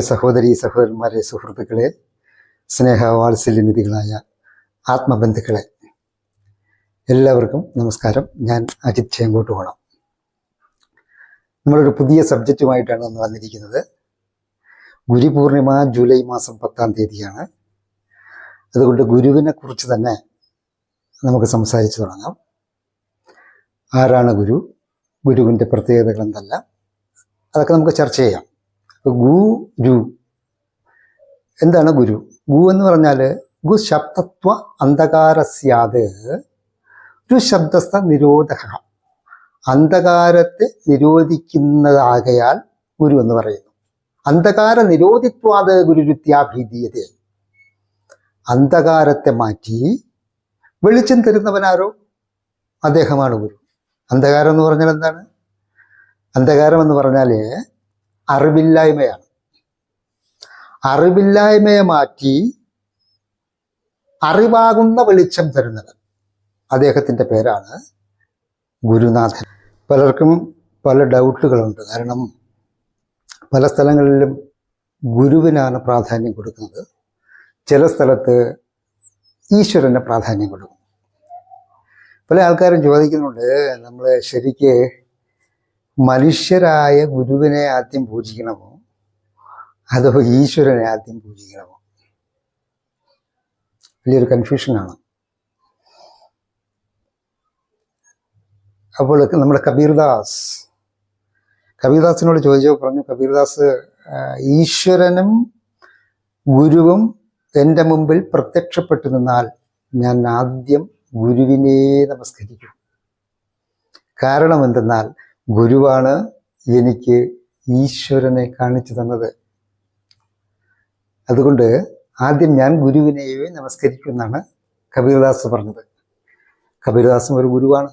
സഹോദരി സഹോദരന്മാരെ സുഹൃത്തുക്കളെ സ്നേഹ വാത്സല്യനിധികളായ ആത്മബന്ധുക്കളെ എല്ലാവർക്കും നമസ്കാരം. ഞാൻ അജിത് ചേങ്കോട്ട് പോണം നമ്മളൊരു പുതിയ സബ്ജക്റ്റുമായിട്ടാണ് നമ്മൾ വന്നിരിക്കുന്നത്. ഗുരുപൂർണിമ ജൂലൈ മാസം പത്താം തീയതിയാണ്. അതുകൊണ്ട് ഗുരുവിനെ കുറിച്ച് തന്നെ നമുക്ക് സംസാരിച്ചു തുടങ്ങാം. ആരാണ് ഗുരു? ഗുരുവിന്റെ പ്രത്യേകതകൾ എന്തെല്ലാം? അതൊക്കെ നമുക്ക് ചർച്ച ചെയ്യാം. ഗുരു എന്താണ് ഗുരു? ഗു എന്ന് പറഞ്ഞാൽ ഗു ശബ്ദത്വ അന്ധകാരസ്യാത്. ഒരു ശബ്ദസ്ഥ നിരോധക. അന്ധകാരത്തെ നിരോധിക്കുന്നതാകയാൽ ഗുരു എന്ന് പറയുന്നു. അന്ധകാര നിരോധിത്വാത് ഗുരുരുത്യാഭീതീയത. അന്ധകാരത്തെ മാറ്റി വെളിച്ചം തരുന്നവനാരോ? അദ്ദേഹമാണ് ഗുരു. അന്ധകാരം എന്ന് പറഞ്ഞാൽ എന്താണ്? അന്ധകാരം എന്ന് പറഞ്ഞാൽ അറിവില്ലായ്മയാണ്. അറിവില്ലായ്മയെ മാറ്റി അറിവാകുന്ന വെളിച്ചം തരുന്നത് അദ്ദേഹത്തിന്റെ പേരാണ് ഗുരുനാഥൻ. പലർക്കും പല ഡൗട്ടുകളുണ്ട്. കാരണം പല സ്ഥലങ്ങളിലും ഗുരുവിനാണ് പ്രാധാന്യം കൊടുക്കുന്നത്. ചില സ്ഥലത്ത് ഈശ്വരന് പ്രാധാന്യം കൊടുക്കും പല ആൾക്കാരും ചോദിക്കുന്നുണ്ട് നമ്മൾ ശരിക്ക് മനുഷ്യരായ ഗുരുവിനെ ആദ്യം പൂജിക്കണമോ? അതോ ഈശ്വരനെ ആദ്യം പൂജിക്കണമോ? വലിയൊരു കൺഫ്യൂഷനാണ് അപ്പോൾ നമ്മുടെ കബീർദാസ് കബീർദാസിനോട് ചോദിച്ചോ പറഞ്ഞു കബീർദാസ് ഈശ്വരനും ഗുരുവും എന്റെ മുമ്പിൽ പ്രത്യക്ഷപ്പെട്ടു നിന്നാൽ ഞാൻ ആദ്യം ഗുരുവിനെ നമസ്കരിക്കും. കാരണം എന്തെന്നാൽ ഗുരുവാണ് എനിക്ക് ഈശ്വരനെ കാണിച്ചു തന്നത്. അതുകൊണ്ട് ആദ്യം ഞാൻ ഗുരുവിനെയെ നമസ്കരിക്കുമെന്നാണ് കബീർദാസ് പറഞ്ഞത്. കബീർദാസും ഒരു ഗുരുവാണ്.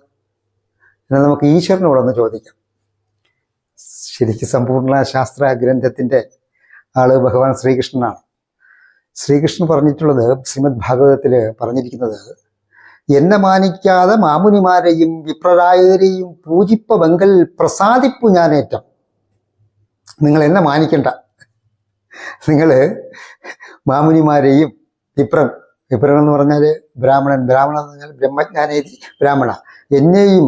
എന്നാൽ നമുക്ക് ഈശ്വരനോടൊന്ന് ചോദിക്കാം. ശരിക്കും സമ്പൂർണ ശാസ്ത്ര ഗ്രന്ഥത്തിന്റെ ആൾ ഭഗവാൻ ശ്രീകൃഷ്ണനാണ്. ശ്രീകൃഷ്ണൻ പറഞ്ഞിട്ടുള്ളത് ശ്രീമദ് ഭാഗവതത്തിൽ പറഞ്ഞിരിക്കുന്നത് എന്നെ മാനിക്കാതെ മാമുനിമാരെയും വിപ്രരായരെയും പൂജിപ്പവെങ്കൽ പ്രസാദിപ്പു ഞാനേറ്റം നിങ്ങൾ എന്നെ മാനിക്കണ്ട. നിങ്ങൾ മാമുനിമാരെയും വിപ്രൻ വിപ്രൻ എന്ന് പറഞ്ഞാൽ ബ്രാഹ്മണൻ ബ്രാഹ്മണൻ എന്ന് പറഞ്ഞാൽ ബ്രഹ്മജ്ഞാനേതി ബ്രാഹ്മണ. എന്നെയും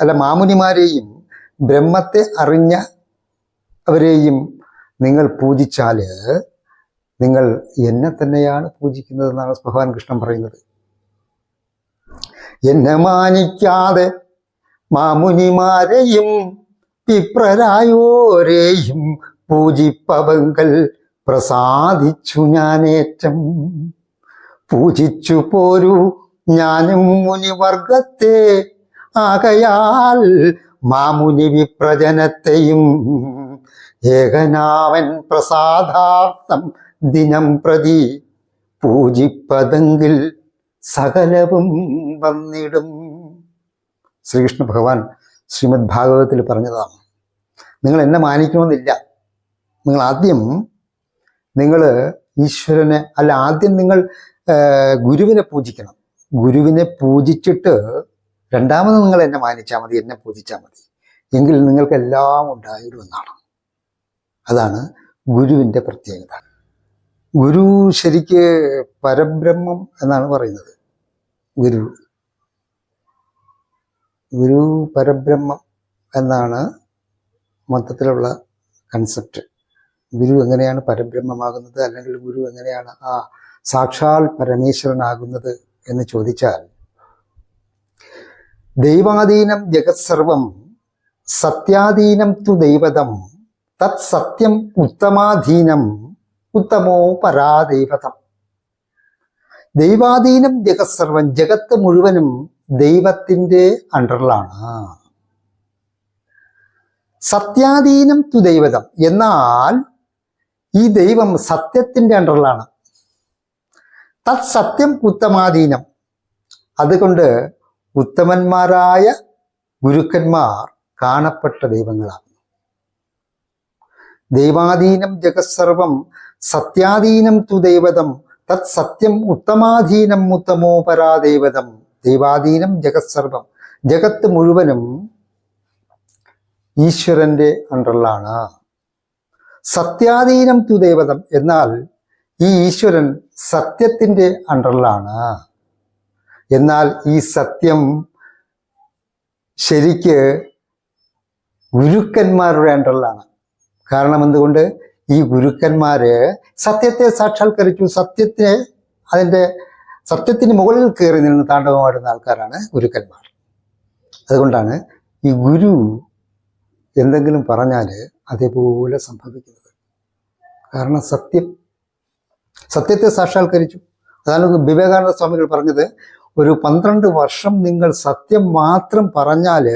അല്ല മാമുനിമാരെയും ബ്രഹ്മത്തെ അറിഞ്ഞ അവരെയും നിങ്ങൾ പൂജിച്ചാൽ നിങ്ങൾ എന്നെ തന്നെയാണ് പൂജിക്കുന്നതെന്നാണ് ഭഗവാൻ കൃഷ്ണൻ പറയുന്നത്. എന്നെ മാനിക്കാതെ മാമുനിമാരെയും വിപ്രരായോരെയും പൂജിപ്പവങ്കൽ പ്രസാദിച്ചു ഞാനേറ്റം. പൂജിച്ചു പോരു ഞാനും മുനിവർഗത്തെ. ആകയാൽ മാമുനി വിപ്രജനത്തെയും ഏകനാവൻ പ്രസാദാർത്ഥം ദിനം പ്രതി പൂജിപ്പതെങ്കിൽ സകലവും വന്നിടും ശ്രീകൃഷ്ണ ഭഗവാൻ ശ്രീമദ് ഭാഗവതത്തിൽ പറഞ്ഞതാണ് നിങ്ങൾ എന്നെ മാനിക്കണമെന്നില്ല. നിങ്ങൾ ആദ്യം നിങ്ങൾ ഈശ്വരനെ അല്ല ആദ്യം നിങ്ങൾ ഗുരുവിനെ പൂജിക്കണം. ഗുരുവിനെ പൂജിച്ചിട്ട് രണ്ടാമത് നിങ്ങൾ എന്നെ മാനിച്ചാൽ മതി എന്നെ പൂജിച്ചാൽ മതി. എങ്കിൽ നിങ്ങൾക്ക് എല്ലാം ഉണ്ടായിരുമെന്നാണ് അതാണ് ഗുരുവിന്റെ പ്രത്യേകത. ഗുരു ശരിക്ക് പരബ്രഹ്മം എന്നാണ് പറയുന്നത്. ഗുരു. ഗുരു പരബ്രഹ്മം എന്നാണ് മൊത്തത്തിലുള്ള കൺസെപ്റ്റ് ഗുരു എങ്ങനെയാണ് പരബ്രഹ്മമാകുന്നത് അല്ലെങ്കിൽ ഗുരു എങ്ങനെയാണ് ആ സാക്ഷാൽ പരമേശ്വരനാകുന്നത് എന്ന് ചോദിച്ചാൽ ദൈവാധീനം ജഗത്സർവം സത്യാധീനം തു ദൈവതം തത് സത്യം ഉത്തമാധീനം ഉത്തമോ പരാദൈവതം. ദൈവാധീനം ജഗസർവൻ സർവം ജഗത്ത് മുഴുവനും ദൈവത്തിന്റെ അണ്ടറിലാണ്. സത്യാധീനം തു ദൈവതം. എന്നാൽ ഈ ദൈവം സത്യത്തിന്റെ അണ്ടറിലാണ്. തത് സത്യം ഉത്തമാധീനം. അതുകൊണ്ട് ഉത്തമന്മാരായ ഗുരുക്കന്മാർ കാണപ്പെട്ട ദൈവങ്ങളാണ്. ദൈവാധീനം ജഗത്സർവം സത്യാധീനം തു ദൈവതം തത് സത്യം ഉത്തമാധീനം ഉത്തമോ പരാദൈവതം ദൈവാധീനം ജഗത് സർവം ജഗത്ത് മുഴുവനും ഈശ്വരന്റെ അണ്ടറിലാണ്. സത്യാധീനം തു ദൈവതം എന്നാൽ ഈ ഈശ്വരൻ സത്യത്തിന്റെ അണ്ടറിലാണ്. എന്നാൽ ഈ സത്യം ശരിക്ക് ഗുരുക്കന്മാരുടെ അണ്ടറിലാണ്. കാരണം എന്തുകൊണ്ട്? ഈ ഗുരുക്കന്മാര് സത്യത്തെ സാക്ഷാത്കരിച്ചു സത്യത്തിന് അതിന്റെ സത്യത്തിന് മുകളിൽ കയറി നിന്ന് താണ്ഡവമാടുന്ന ആൾക്കാരാണ് ഗുരുക്കന്മാർ. അതുകൊണ്ടാണ് ഈ ഗുരു എന്തെങ്കിലും പറഞ്ഞാൽ അതേപോലെ സംഭവിക്കുന്നത്. കാരണം സത്യം. സത്യത്തെ സാക്ഷാത്കരിച്ചു. അതാണ് വിവേകാനന്ദ സ്വാമികൾ പറഞ്ഞത്. ഒരു പന്ത്രണ്ട് വർഷം നിങ്ങൾ സത്യം മാത്രം പറഞ്ഞാൽ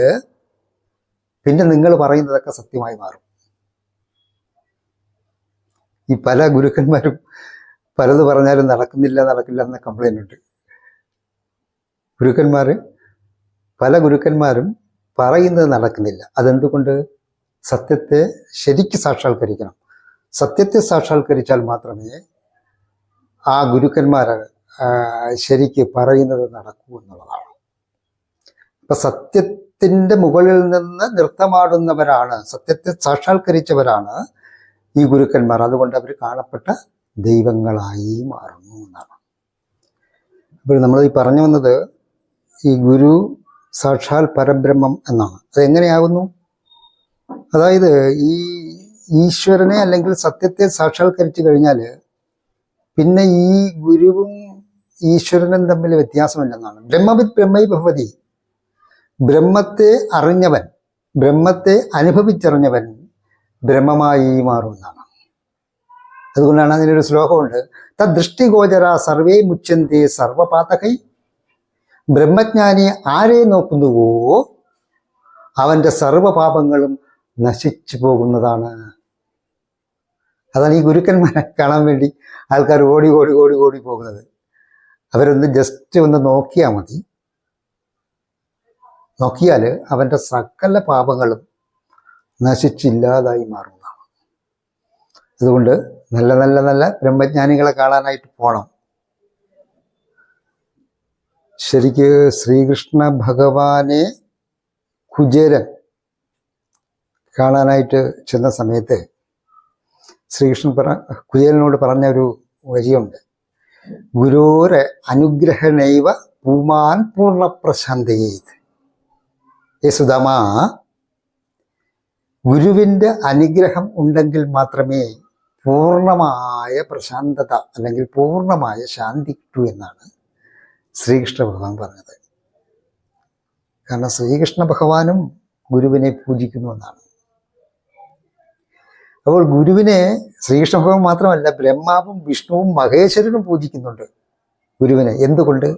പിന്നെ നിങ്ങൾ പറയുന്നതൊക്കെ സത്യമായി മാറും. ഈ പല ഗുരുക്കന്മാരും പലത് പറഞ്ഞാലും നടക്കുന്നില്ല നടക്കില്ല എന്ന കംപ്ലൈന്റ് ഉണ്ട്. ഗുരുക്കന്മാർ പല ഗുരുക്കന്മാരും പറയുന്നത് നടക്കുന്നില്ല. അതെന്തുകൊണ്ട്? സത്യത്തെ ശരിക്ക് സാക്ഷാത്കരിക്കണം. സത്യത്തെ സാക്ഷാത്കരിച്ചാൽ മാത്രമേ ആ ഗുരുക്കന്മാർ ശരിക്ക് പറയുന്നത് നടക്കൂ എന്നുള്ളതാണ്. ഇപ്പം സത്യത്തിന്റെ മുകളിൽ നിന്ന് നൃത്തമാടുന്നവരാണ് സത്യത്തെ സാക്ഷാത്കരിച്ചവരാണ് ഈ ഗുരുക്കന്മാർ. അതുകൊണ്ട് അവർ കാണപ്പെട്ട ദൈവങ്ങളായി മാറുന്നു എന്നാണ്. അപ്പോൾ നമ്മൾ ഈ പറഞ്ഞു വന്നത് ഈ ഗുരു സാക്ഷാൽ പരബ്രഹ്മം എന്നാണ്. അതെങ്ങനെയാകുന്നു അതായത് ഈ ഈശ്വരനെ അല്ലെങ്കിൽ സത്യത്തെ സാക്ഷാത്കരിച്ചു കഴിഞ്ഞാൽ പിന്നെ ഈ ഗുരുവും ഈശ്വരനും തമ്മിൽ വ്യത്യാസമില്ലെന്നാണ്. ബ്രഹ്മവിത് ബ്രഹ്മൈ ഭവതി. ബ്രഹ്മത്തെ അറിഞ്ഞവൻ ബ്രഹ്മത്തെ അനുഭവിച്ചറിഞ്ഞവൻ ബ്രഹ്മമായി മാറുമെന്നാണ് അതുകൊണ്ടാണ് അതിനൊരു ശ്ലോകമുണ്ട്. തദ്ദൃഷ്ടിഗോചര സർവേ മുച്ചന്തി സർവപാതകൈ. ബ്രഹ്മജ്ഞാനി ആരെ നോക്കുന്നുവോ അവന്റെ സർവപാപങ്ങളും നശിച്ചു പോകുന്നതാണ്. അതാണ് ഈ ഗുരുക്കന്മാരെ കാണാൻ വേണ്ടി ആൾക്കാർ ഓടി ഓടി ഓടി ഓടി പോകുന്നത്. അവരൊന്ന് ജസ്റ്റ് ഒന്ന് നോക്കിയാൽ മതി. നോക്കിയാൽ അവന്റെ സകല പാപങ്ങളും നശിച്ചില്ലാതായി മാറുന്നതാണ്. അതുകൊണ്ട് നല്ല നല്ല നല്ല ബ്രഹ്മജ്ഞാനികളെ കാണാനായിട്ട് പോകണം ശരിക്ക് ശ്രീകൃഷ്ണ ഭഗവാനെ കുചേരൻ കാണാനായിട്ട് ചെന്ന സമയത്ത് ശ്രീകൃഷ്ണൻ പറ കുചേരനോട് പറഞ്ഞ ഒരു വരിയുണ്ട്. ഗുരോരെ അനുഗ്രഹനൈവ പൂമാൻ പൂർണ പ്രശാന്തയേത്. യേസുദമ ഗുരുവിന്റെ അനുഗ്രഹം ഉണ്ടെങ്കിൽ മാത്രമേ പൂർണമായ പ്രശാന്തത അല്ലെങ്കിൽ പൂർണമായ ശാന്തി കിട്ടൂ എന്നാണ് ശ്രീകൃഷ്ണ ഭഗവാൻ പറഞ്ഞത്. കാരണം ശ്രീകൃഷ്ണ ഭഗവാനും ഗുരുവിനെ പൂജിക്കുന്നു എന്നാണ്. അപ്പോൾ ഗുരുവിനെ ശ്രീകൃഷ്ണ ഭഗവാൻ മാത്രമല്ല ബ്രഹ്മാവും വിഷ്ണുവും മഹേശ്വരനും പൂജിക്കുന്നുണ്ട് ഗുരുവിനെ. എന്തുകൊണ്ട്?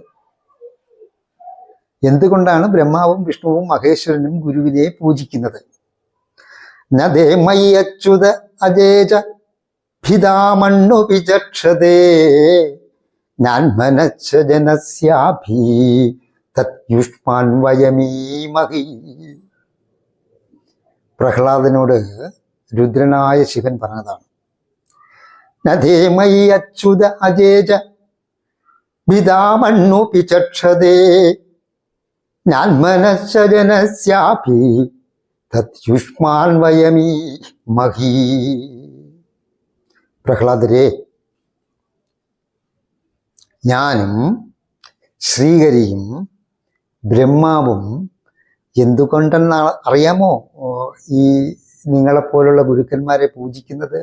എന്തുകൊണ്ടാണ് ബ്രഹ്മാവും വിഷ്ണുവും മഹേശ്വരനും ഗുരുവിനെ പൂജിക്കുന്നത്? നദേ മയി അച്യുത അജേജ. ഭിതാമണ്ണു വിചക്ഷതേ. ഞാൻ മനച്ച ജനസ്യാഭി. തത്യുഷ്മാൻ വയമീമഹി പ്രഹ്ലാദനോട് രുദ്രനായ ശിവൻ പറഞ്ഞതാണ്. നദേമയി അച്യുത അജേജ. ഭിതാമണ്ണു പിചക്ഷതേ ഞാൻ മനച്ച ജനസ്യാഭി തത്യുഷ്മാൻ വയമീ മഹീ. പ്രഹ്ലാദരെ ഞാനും ശ്രീഹരിയും ബ്രഹ്മാവും എന്തുകൊണ്ടെന്ന് അറിയാമോ? ഈ നിങ്ങളെപ്പോലുള്ള ഗുരുക്കന്മാരെ പൂജിക്കുന്നത്?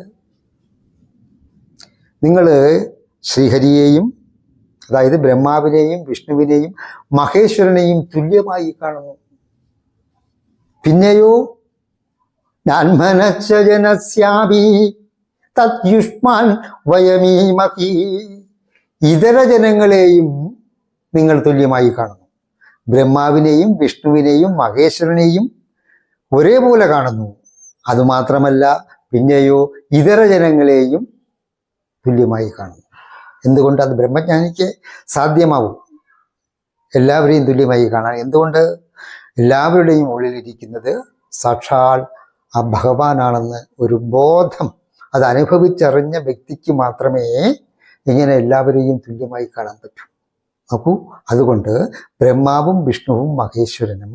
നിങ്ങൾ ശ്രീഹരിയെയും അതായത് ബ്രഹ്മാവിനെയും വിഷ്ണുവിനെയും മഹേശ്വരനെയും തുല്യമായി കാണുന്നു. പിന്നെയോ? ഞാൻ വയമീമഹി. ഇതര ജനങ്ങളെയും നിങ്ങൾ തുല്യമായി കാണുന്നു. ബ്രഹ്മാവിനെയും വിഷ്ണുവിനെയും മഹേശ്വരനെയും ഒരേപോലെ കാണുന്നു. അതുമാത്രമല്ല പിന്നെയോ ഇതര ജനങ്ങളെയും തുല്യമായി കാണുന്നു. എന്തുകൊണ്ട് അത് ബ്രഹ്മജ്ഞാനിക്ക് സാധ്യമാവും? എല്ലാവരെയും തുല്യമായി കാണാൻ എന്തുകൊണ്ട്? എല്ലാവരുടെയും ഉള്ളിലിരിക്കുന്നത് സാക്ഷാൽ ആ ഭഗവാനാണെന്ന് ഒരു ബോധം അത് അനുഭവിച്ചറിഞ്ഞ വ്യക്തിക്ക് മാത്രമേ ഇങ്ങനെ എല്ലാവരെയും തുല്യമായി കാണാൻ പറ്റൂ. നോക്കൂ അതുകൊണ്ട് ബ്രഹ്മാവും വിഷ്ണുവും മഹേശ്വരനും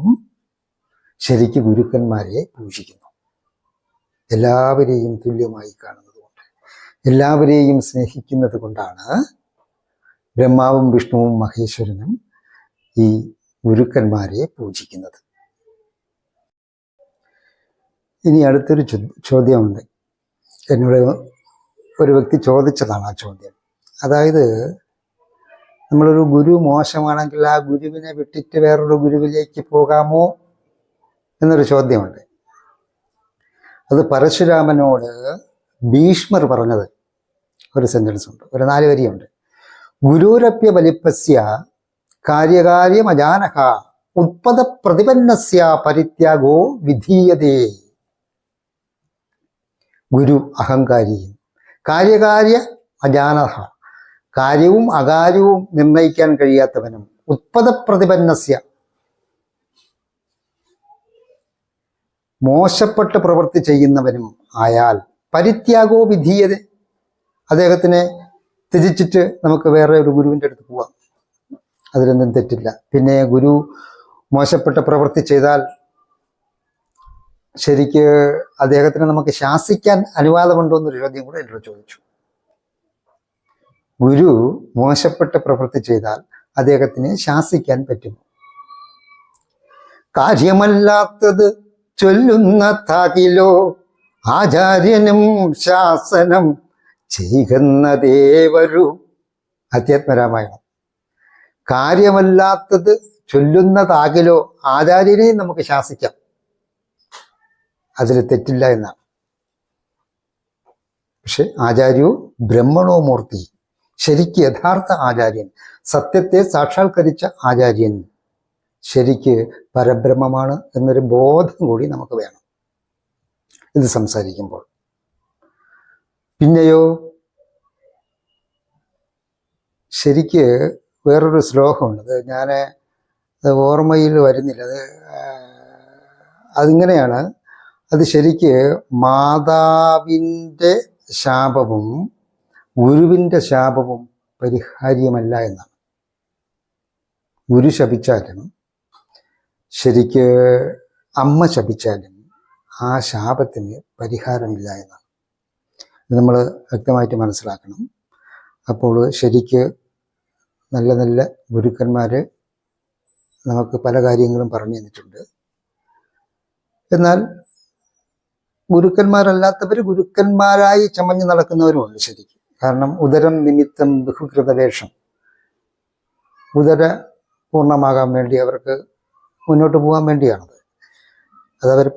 ശരിക്ക് ഗുരുക്കന്മാരെ പൂജിക്കുന്നു. എല്ലാവരെയും തുല്യമായി കാണുന്നത് കൊണ്ട് എല്ലാവരെയും സ്നേഹിക്കുന്നത് കൊണ്ടാണ് ബ്രഹ്മാവും വിഷ്ണുവും മഹേശ്വരനും ഈ ഗുരുക്കന്മാരെ പൂജിക്കുന്നത്. ഇനി അടുത്തൊരു ചോദ്യമുണ്ട്. എന്നോട് ഒരു വ്യക്തി ചോദിച്ചതാണ് ആ ചോദ്യം. അതായത് നമ്മളൊരു ഗുരു മോശമാണെങ്കിൽ ആ ഗുരുവിനെ വിട്ടിട്ട് വേറൊരു ഗുരുവിലേക്ക് പോകാമോ എന്നൊരു ചോദ്യമുണ്ട്. അത് പരശുരാമനോട് ഭീഷ്മർ പറഞ്ഞത് ഒരു സെന്റൻസ് ഉണ്ട് ഒരു നാല് വരിയുണ്ട് ഗുരുരപ്യ വലിപ്പസ്യ കാര്യകാര്യമജാനക ഉത്പദ പ്രതിപന്നസ്യ പരിത്യാഗോ വിധീയതേ. ഗുരു അഹങ്കാരിയും കാര്യകാര്യ അജാനഹ. കാര്യവും അകാര്യവും നിർണയിക്കാൻ കഴിയാത്തവനും. ഉത്പദ പ്രതിപന്നസ്യ മോശപ്പെട്ട് പ്രവൃത്തി ചെയ്യുന്നവനും ആയാൽ പരിത്യാഗോ വിധീയത. അദ്ദേഹത്തിനെ ത്യജിച്ചിട്ട് നമുക്ക് വേറെ ഒരു ഗുരുവിന്റെ അടുത്ത് പോവാം. അതിലൊന്നും തെറ്റില്ല. പിന്നെ ഗുരു മോശപ്പെട്ട പ്രവൃത്തി ചെയ്താൽ ശരിക്ക് അദ്ദേഹത്തിന് നമുക്ക് ശാസിക്കാൻ അനുവാദമുണ്ടോ എന്നൊരു ചോദ്യം കൂടെ എന്നോട് ചോദിച്ചു. ഗുരു മോശപ്പെട്ട പ്രവൃത്തി ചെയ്താൽ അദ്ദേഹത്തിന് ശാസിക്കാൻ പറ്റുമോ? കാര്യമല്ലാത്തത് ചൊല്ലുന്ന താകിലോ ആചാര്യനും ശാസനം ചെയ്യുന്നതേവരു അധ്യാത്മരാമായണം. കാര്യമല്ലാത്തത് ചൊല്ലുന്നതാകിലോ ആചാര്യനെയും നമുക്ക് ശാസിക്കാം. അതിൽ തെറ്റില്ല എന്നാണ്. പക്ഷെ ആചാര്യവും ബ്രഹ്മണോ മൂർത്തി. ശരിക്ക് യഥാർത്ഥ ആചാര്യൻ സത്യത്തെ സാക്ഷാത്കരിച്ച ആചാര്യൻ ശരിക്ക് പരബ്രഹ്മമാണ് എന്നൊരു ബോധം കൂടി നമുക്ക് വേണം. ഇത് സംസാരിക്കുമ്പോൾ. പിന്നെയോ? ശരിക്ക് വേറൊരു ശ്ലോകമുണ്ട്. അത് ഞാൻ അത് ഓർമ്മയിൽ വരുന്നില്ല. അത് അതിങ്ങനെയാണ്. അത് ശരിക്ക് മാതാവിന്റെ ശാപവും ഗുരുവിന്റെ ശാപവും പരിഹാര്യമല്ല എന്നാണ്. ഗുരു ശപിച്ചാലും ശരിക്ക് അമ്മ ശപിച്ചാലും ആ ശാപത്തിന് പരിഹാരമില്ല എന്നാണ്. ഇത് നമ്മൾ വ്യക്തമായിട്ട് മനസ്സിലാക്കണം. അപ്പോൾ ശരിക്ക് നല്ല നല്ല ഗുരുക്കന്മാർ നമുക്ക് പല കാര്യങ്ങളും പറഞ്ഞു തന്നിട്ടുണ്ട്. എന്നാൽ ഗുരുക്കന്മാരല്ലാത്തവർ ഗുരുക്കന്മാരായി ചമഞ്ഞ് നടക്കുന്നവരുമുണ്ട് ശരിക്കും. കാരണം ഉദരം നിമിത്തം ബഹുകൃതവേഷം. ഉദര പൂർണമാകാൻ വേണ്ടി അവർക്ക് മുന്നോട്ട് പോകാൻ വേണ്ടിയാണത്. അത് അവർ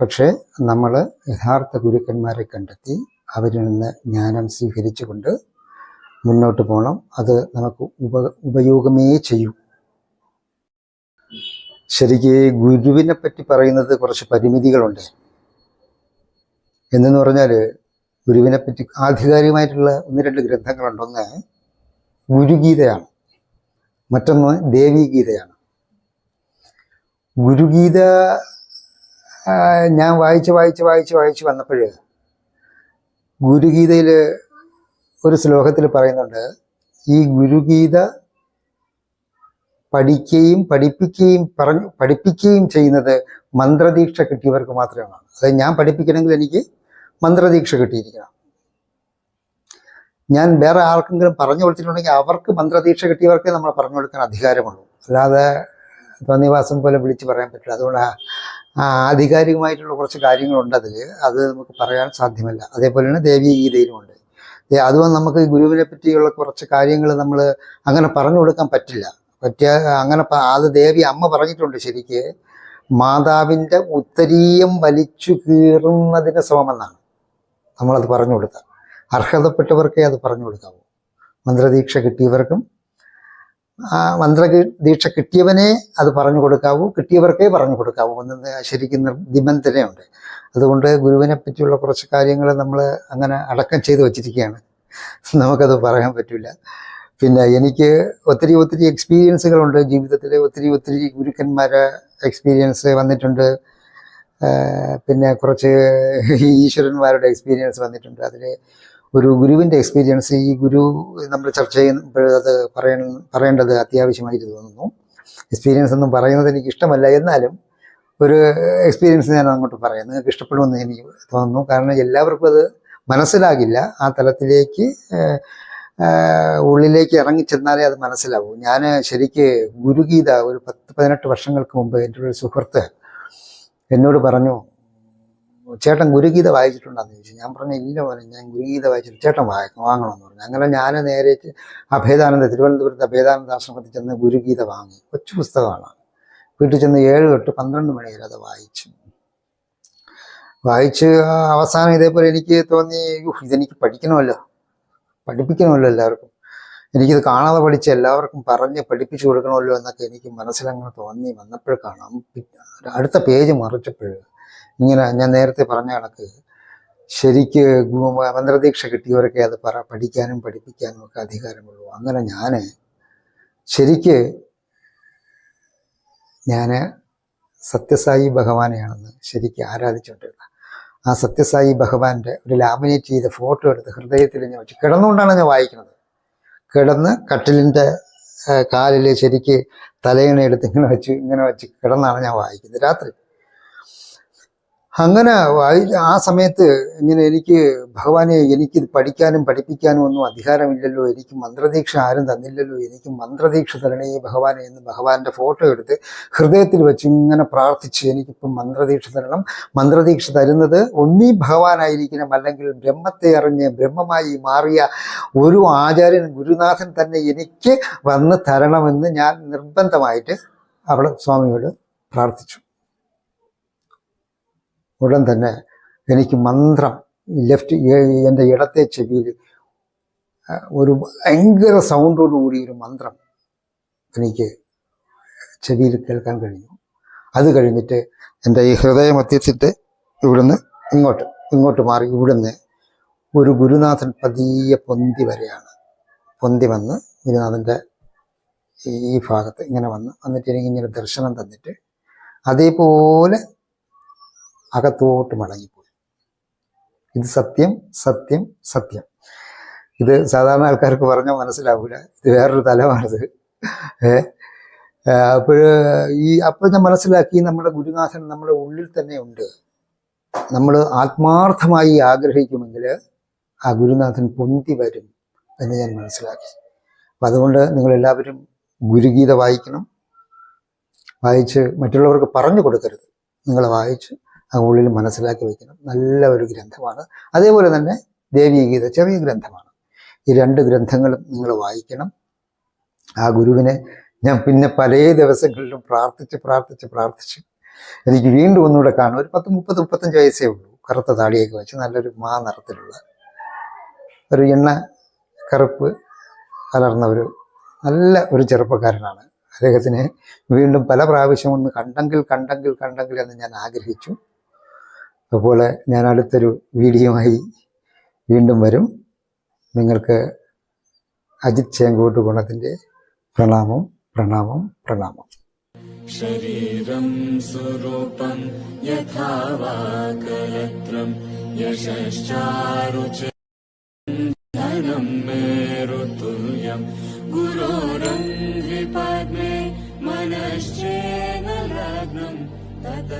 പക്ഷേ നമ്മൾ യഥാർത്ഥ ഗുരുക്കന്മാരെ കണ്ടെത്തി അവരിൽ നിന്ന് ജ്ഞാനം സ്വീകരിച്ചുകൊണ്ട് മുന്നോട്ട് പോകണം അത് നമുക്ക് ഉപ ഉപയോഗമേ ചെയ്യൂ. ശരിക്ക് ഗുരുവിനെ പറ്റി പറയുന്നത് കുറച്ച് പരിമിതികളുണ്ട്. എന്നു പറഞ്ഞാൽ ഗുരുവിനെ പറ്റി ആധികാരികമായിട്ടുള്ള ഒന്ന് രണ്ട് ഗ്രന്ഥങ്ങളുണ്ട് ഒന്ന് ഗുരുഗീതയാണ്. മറ്റൊന്ന് ദേവീഗീതയാണ്. ഗുരുഗീത ഞാൻ വായിച്ച് വായിച്ച് വായിച്ച് വായിച്ച് വന്നപ്പോൾ ഗുരുഗീതയിൽ ഒരു ശ്ലോകത്തിൽ പറയുന്നുണ്ട് ഈ ഗുരുഗീത പഠിക്കുകയും പഠിപ്പിക്കുകയും പറഞ്ഞു പഠിപ്പിക്കുകയും ചെയ്യുന്നത് മന്ത്രദീക്ഷ കിട്ടിയവർക്ക് മാത്രമാണ്. അതായത് ഞാൻ പഠിപ്പിക്കണമെങ്കിൽ എനിക്ക് മന്ത്രദീക്ഷ കിട്ടിയിരിക്കണം. ഞാൻ വേറെ ആർക്കെങ്കിലും പറഞ്ഞു കൊടുത്തിട്ടുണ്ടെങ്കിൽ അവർക്ക് മന്ത്രദീക്ഷ കിട്ടിയവർക്കേ നമ്മൾ പറഞ്ഞു കൊടുക്കാൻ അധികാരമുള്ളൂ. അല്ലാതെ തോന്നിവാസം പോലെ വിളിച്ച് പറയാൻ പറ്റില്ല. അതുകൊണ്ട് ആധികാരികമായിട്ടുള്ള കുറച്ച് കാര്യങ്ങളുണ്ട് അതിൽ അത് നമുക്ക് പറയാൻ സാധ്യമല്ല. അതേപോലെ തന്നെ ദേവീ ഗീതയിലുമുണ്ട് ദേ- അതും നമുക്ക് ഗുരുവിനെ പറ്റിയുള്ള കുറച്ച് കാര്യങ്ങൾ നമ്മൾ അങ്ങനെ പറഞ്ഞു കൊടുക്കാൻ പറ്റില്ല. പറ്റിയ അങ്ങനെ അത് ദേവി അമ്മ പറഞ്ഞിട്ടുണ്ട് ശരിക്ക് മാതാവിന്റെ ഉത്തരീയം വലിച്ചു കീറുന്നതിന് സമമെന്നാണ് നമ്മളത് പറഞ്ഞു കൊടുക്കുക അർഹതപ്പെട്ടവർക്കേ അത് പറഞ്ഞു കൊടുക്കാവൂ. മന്ത്രദീക്ഷ കിട്ടിയവർക്കും ആ മന്ത്ര ദീക്ഷ കിട്ടിയവനെ അത് പറഞ്ഞു കൊടുക്കാവൂ കിട്ടിയവർക്കേ പറഞ്ഞു കൊടുക്കാവൂ എന്ന് ശരിക്കും നിബന്ധനയുണ്ട്. അതുകൊണ്ട് ഗുരുവിനെ പറ്റിയുള്ള കുറച്ച് കാര്യങ്ങൾ നമ്മൾ അങ്ങനെ അടക്കം ചെയ്തു വച്ചിരിക്കുകയാണ്. നമുക്കത് പറയാൻ പറ്റില്ല പിന്നെ എനിക്ക് ഒത്തിരി ഒത്തിരി എക്സ്പീരിയൻസുകളുണ്ട്. ജീവിതത്തിൽ ഒത്തിരി ഒത്തിരി ഗുരുക്കന്മാരെ എക്സ്പീരിയൻസ് വന്നിട്ടുണ്ട്. പിന്നെ കുറച്ച് ഈശ്വരന്മാരുടെ എക്സ്പീരിയൻസ് വന്നിട്ടുണ്ട്. അതിൽ ഒരു ഗുരുവിന്റെ എക്സ്പീരിയൻസ് ഈ ഗുരു നമ്മൾ ചർച്ച ചെയ്യുമ്പോൾ അത് പറയ പറയേണ്ടത് അത്യാവശ്യമായിട്ട് തോന്നുന്നു. എക്സ്പീരിയൻസ് ഒന്നും പറയുന്നത് എനിക്ക് ഇഷ്ടമല്ല. എന്നാലും ഒരു എക്സ്പീരിയൻസ് ഞാൻ അങ്ങോട്ട് പറയാം നിങ്ങൾക്ക് ഇഷ്ടപ്പെടുമെന്ന് എനിക്ക് തോന്നുന്നു. കാരണം എല്ലാവർക്കും അത് മനസ്സിലാകില്ല. ആ തലത്തിലേക്ക് ഉള്ളിലേക്ക് ഇറങ്ങിച്ചെന്നാലേ അത് മനസ്സിലാവൂ. ഞാൻ ശരിക്ക് ഗുരുഗീത ഒരു പത്ത് പതിനെട്ട് വർഷങ്ങൾക്ക് മുമ്പ് എന്റെ ഒരു സുഹൃത്ത് എന്നോട് പറഞ്ഞു ചേട്ടൻ ഗുരുഗീത വായിച്ചിട്ടുണ്ടെന്ന് ചോദിച്ചു. ഞാൻ പറഞ്ഞു ഇല്ല പോലെ ഞാൻ ഗുരുഗീത വായിച്ചിട്ട് ചേട്ടൻ വായിക്കും വാങ്ങണമെന്ന് പറഞ്ഞു. അങ്ങനെ ഞാൻ നേരെ അഭേദാനന്ദ തിരുവനന്തപുരത്ത് അഭേദാനന്ദ ആശ്രമത്തിൽ ചെന്ന് ഗുരുഗീത വാങ്ങി. കൊച്ചു പുസ്തകമാണ്. വീട്ടിൽ ചെന്ന് ഏഴ് തൊട്ട് പന്ത്രണ്ട് മണി വരെ അത് വായിച്ചു. വായിച്ച് അവസാനം ഇതേപോലെ എനിക്ക് തോന്നി "ഉഹ്, ഇതെനിക്ക് പഠിക്കണമല്ലോ. പഠിപ്പിക്കണമല്ലോ എല്ലാവർക്കും. എനിക്കിത് കാണാതെ പഠിച്ച് എല്ലാവർക്കും പറഞ്ഞ് പഠിപ്പിച്ചു കൊടുക്കണമല്ലോ എന്നൊക്കെ എനിക്ക് മനസ്സിലങ്ങനെ തോന്നി. വന്നപ്പോഴേക്കാണ് അടുത്ത പേജ് മറിച്ചപ്പോൾ ഇങ്ങനെ ഞാൻ നേരത്തെ പറഞ്ഞ കണക്ക്. ശരിക്ക് മന്ത്രദീക്ഷ കിട്ടിയവരൊക്കെ അത് പറ പഠിക്കാനും പഠിപ്പിക്കാനും ഒക്കെ അധികാരമുള്ളൂ. അങ്ങനെ ഞാൻ ശരിക്ക് ഞാൻ സത്യസായി ഭഗവാനെയാണെന്ന് ശരിക്ക് ആരാധിച്ചുകൊണ്ടിരുന്നത് ആ സത്യസായി ഭഗവാന്റെ ഒരു ലാമിനേറ്റ് ചെയ്ത ഫോട്ടോ എടുത്ത് ഹൃദയത്തിൽ ഞാൻ വെച്ചു കിടന്നുകൊണ്ടാണ് ഞാൻ വായിക്കുന്നത്. കിടന്ന് കട്ടിലിന്റെ കാലിൽ ശരിക്ക് തലയിണ എടുത്ത് ഇങ്ങനെ വെച്ച് ഇങ്ങനെ വെച്ച് കിടന്നാണ് ഞാൻ വായിക്കുന്നത് രാത്രി. അങ്ങനെ ആ സമയത്ത് ഇങ്ങനെ എനിക്ക് ഭഗവാനെ എനിക്ക് പഠിക്കാനും പഠിപ്പിക്കാനും ഒന്നും അധികാരമില്ലല്ലോ എനിക്ക് മന്ത്രദീക്ഷ ആരും തന്നില്ലല്ലോ എനിക്ക് മന്ത്രദീക്ഷ തരണേ ഭഗവാനെ എന്ന് ഭഗവാന്റെ ഫോട്ടോ എടുത്ത് ഹൃദയത്തിൽ വെച്ച് ഇങ്ങനെ പ്രാർത്ഥിച്ച് എനിക്കിപ്പം മന്ത്രദീക്ഷ തരണം. മന്ത്രദീക്ഷ തരുന്നത് ഒന്നീ ഭഗവാനായിരിക്കണം അല്ലെങ്കിൽ ബ്രഹ്മത്തെ അറിഞ്ഞ് ബ്രഹ്മമായി മാറിയ ഒരു ആചാര്യൻ ഗുരുനാഥൻ തന്നെ എനിക്ക് വന്ന് തരണമെന്ന് ഞാൻ നിർബന്ധമായിട്ട് അവിടെ സ്വാമിയോട് പ്രാർത്ഥിച്ചു. ഉടൻ തന്നെ എനിക്ക് മന്ത്രം ലെഫ്റ്റ് എന്റെ ഇടത്തെ ചെവിയിൽ ഒരു ഭയങ്കര സൗണ്ടോടുകൂടി ഒരു മന്ത്രം എനിക്ക് ചെവിയിൽ കേൾക്കാൻ കഴിഞ്ഞു. അത് കഴിഞ്ഞിട്ട് എന്റെ ഈ ഹൃദയമധ്യത്തിട്ട് ഇവിടുന്ന് ഇങ്ങോട്ട് ഇങ്ങോട്ട് മാറി ഇവിടുന്ന് ഒരു ഗുരുനാഥൻ പതിയെ പൊന്തി വരെയാണ്. പൊന്തി വന്ന് ഗുരുനാഥന്റെ ഈ ഭാഗത്ത് ഇങ്ങനെ വന്ന് വന്നിട്ട് എനിക്ക് ഇങ്ങനെ ദർശനം തന്നിട്ട് അതേപോലെ അകത്തോട്ട് മടങ്ങിപ്പോയി. ഇത് സത്യം സത്യം സത്യം. ഇത് സാധാരണ ആൾക്കാർക്ക് പറഞ്ഞാൽ മനസ്സിലാവില്ല ഇത് വേറൊരു തലമാണിത്. അപ്പോൾ ഈ അപ്പോൾ ഞാൻ മനസ്സിലാക്കി നമ്മുടെ ഗുരുനാഥൻ നമ്മുടെ ഉള്ളിൽ തന്നെ ഉണ്ട്. നമ്മൾ ആത്മാർത്ഥമായി ആഗ്രഹിക്കുമെങ്കിൽ ആ ഗുരുനാഥൻ പൊന്തി വരും എന്ന് ഞാൻ മനസ്സിലാക്കി. അപ്പം അതുകൊണ്ട് നിങ്ങളെല്ലാവരും ഗുരുഗീത വായിക്കണം. വായിച്ച് മറ്റുള്ളവർക്ക് പറഞ്ഞു കൊടുക്കരുത്. നിങ്ങൾ വായിച്ച് ആ ഉള്ളിൽ മനസ്സിലാക്കി വയ്ക്കണം. നല്ല ഒരു ഗ്രന്ഥമാണ്. അതേപോലെ തന്നെ ദേവീഗീത ചെറിയ ഗ്രന്ഥമാണ്. ഈ രണ്ട് ഗ്രന്ഥങ്ങളും നിങ്ങൾ വായിക്കണം. ആ ഗുരുവിനെ ഞാൻ പിന്നെ പല ദിവസങ്ങളിലും പ്രാർത്ഥിച്ച് പ്രാർത്ഥിച്ച് പ്രാർത്ഥിച്ച് എനിക്ക് വീണ്ടും ഒന്നുകൂടെ കാണും. ഒരു പത്ത് മുപ്പത് മുപ്പത്തഞ്ച് വയസ്സേ ഉള്ളൂ. കറുത്ത താടിയൊക്കെ വെച്ച് നല്ലൊരു മാ നിറത്തിലുള്ള ഒരു എണ്ണ കറുപ്പ് കലർന്ന ഒരു നല്ല ഒരു ചെറുപ്പക്കാരനാണ്. അദ്ദേഹത്തിന് വീണ്ടും പല പ്രാവശ്യം ഒന്ന് കണ്ടെങ്കിൽ കണ്ടെങ്കിൽ കണ്ടെങ്കിൽ എന്ന് ഞാൻ ആഗ്രഹിച്ചു. അപ്പോൾ ഞാൻ അടുത്തൊരു വീഡിയോയുമായി വീണ്ടും വരും. നിങ്ങൾക്ക് അജിത് ചേങ്കോട്ട് ഗുണത്തിന്റെ പ്രണാമം പ്രണാമം പ്രണാമം. ശരീരം സ്വരൂപം യഥാവാകലത്രം യശ്ചാരുച ധനം മേരുതുല്യം. ഗുരോരംഗി പദ്മേ മനശ്ചേന ലഗ്നം തദ